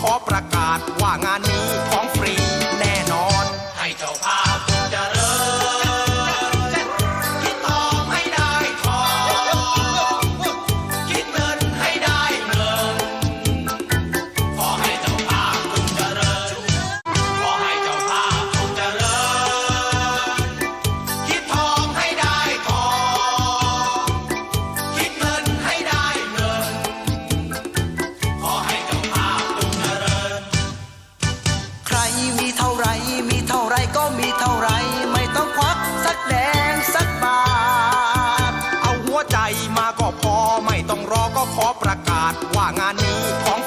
ขอประกาศว่างานนี้ของ ก็พอไม่ต้องรอก็ขอประกาศว่างานนี้ของ